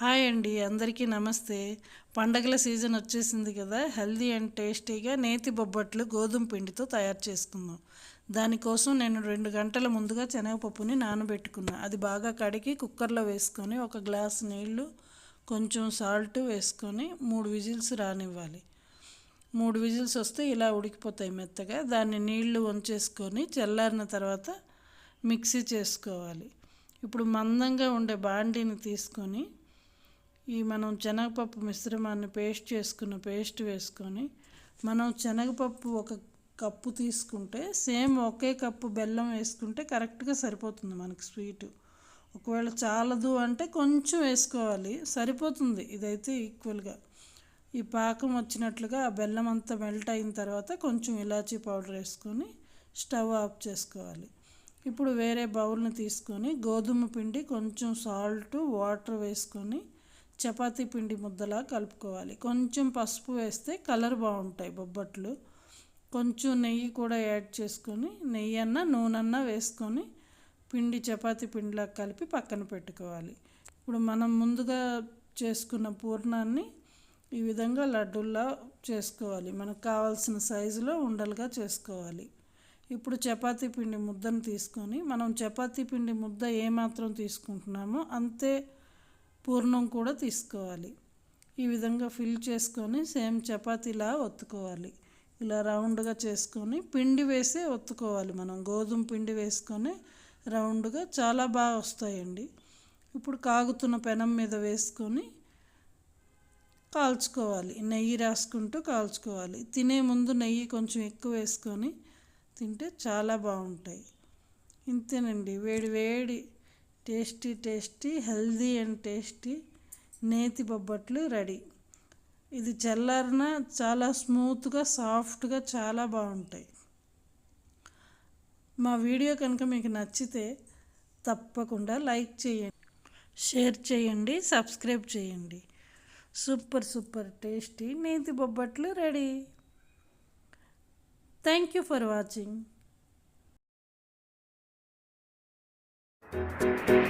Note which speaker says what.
Speaker 1: Hi అండి అందరికీ నమస్తే. పండగల సీజన్ వచ్చేసింది కదా హెల్దీ అండ్ టేస్టీగా నేతి బొబ్బట్లు గోధుమ పిండితో తయారు చేసుకుందాం. దానికోసం నేను రెండు గంటల ముందుగా శనగపప్పుని నానబెట్టుకున్నా. అది బాగా కడిగి కుక్కర్లో వేసుకొని ఒక గ్లాస్ నీళ్ళు కొంచెం సాల్ట్ వేసుకొని మూడు విజిల్స్ రానివ్వాలి. మూడు విజిల్స్ వస్తే ఇలా ఉడికిపోతాయి మెత్తగా. దాన్ని నీళ్ళు వంచేసుకొని చల్లారిన తర్వాత మిక్సీ చేసుకోవాలి. ఇప్పుడు మందంగా ఉండే బాండీని తీసుకొని ఈ మనం శనగపప్పు మిశ్రమాన్ని పేస్ట్ చేసుకున్న పేస్ట్ వేసుకొని మనం శనగపప్పు ఒక కప్పు తీసుకుంటే సేమ్ ఒకే కప్పు బెల్లం వేసుకుంటే కరెక్ట్గా సరిపోతుంది మనకి స్వీటు. ఒకవేళ చాలదు అంటే కొంచెం వేసుకోవాలి సరిపోతుంది. ఇదైతే ఈక్వల్గా. ఈ పాకం వచ్చినట్లుగా ఆ బెల్లం అంతా మెల్ట్ అయిన తర్వాత కొంచెం ఇలాచీ పౌడర్ వేసుకొని స్టవ్ ఆఫ్ చేసుకోవాలి. ఇప్పుడు వేరే బౌల్ని తీసుకొని గోధుమ పిండి కొంచెం సాల్ట్ వాటర్ వేసుకొని చపాతీ పిండి ముద్దలా కలుపుకోవాలి. కొంచెం పసుపు వేస్తే కలర్ బాగుంటాయి బొబ్బట్లు. కొంచెం నెయ్యి కూడా యాడ్ చేసుకొని నెయ్యి అన్న నూనె వేసుకొని పిండి చపాతీ పిండిలా కలిపి పక్కన పెట్టుకోవాలి. ఇప్పుడు మనం ముందుగా చేసుకున్న పూర్ణాన్ని ఈ విధంగా లడ్డూల్లా చేసుకోవాలి. మనకు కావాల్సిన సైజులో ఉండలుగా చేసుకోవాలి. ఇప్పుడు చపాతీ పిండి ముద్దను తీసుకొని మనం చపాతీ పిండి ముద్ద ఏమాత్రం తీసుకుంటున్నామో అంతే పూర్ణం కూడా తీసుకోవాలి. ఈ విధంగా ఫిల్ చేసుకొని సేమ్ చపాతీలా ఒత్తుకోవాలి. ఇలా రౌండ్గా చేసుకొని పిండి వేసే ఒత్తుకోవాలి మనం. గోధుమ పిండి వేసుకొని రౌండ్గా చాలా బాగా వస్తాయండి. ఇప్పుడు కాగుతున్న పెనం మీద వేసుకొని కాల్చుకోవాలి. నెయ్యి రాసుకుంటూ కాల్చుకోవాలి. తినే ముందు నెయ్యి కొంచెం ఎక్కువ వేసుకొని తింటే చాలా బాగుంటాయి. ఇంతేనండి. వేడి వేడి tasty tasty healthy and tasty నేతి బొబ్బట్లు రెడీ. ఇది చల్లారిన చాలా స్మూత్గా సాఫ్ట్గా చాలా బాగుంటాయి. మా వీడియో కనుక మీకు నచ్చితే తప్పకుండా లైక్ చేయండి షేర్ చేయండి సబ్స్క్రైబ్ చేయండి. సూపర్ సూపర్ టేస్టీ నేతి బొబ్బట్లు ready. Thank you for watching. Thank you.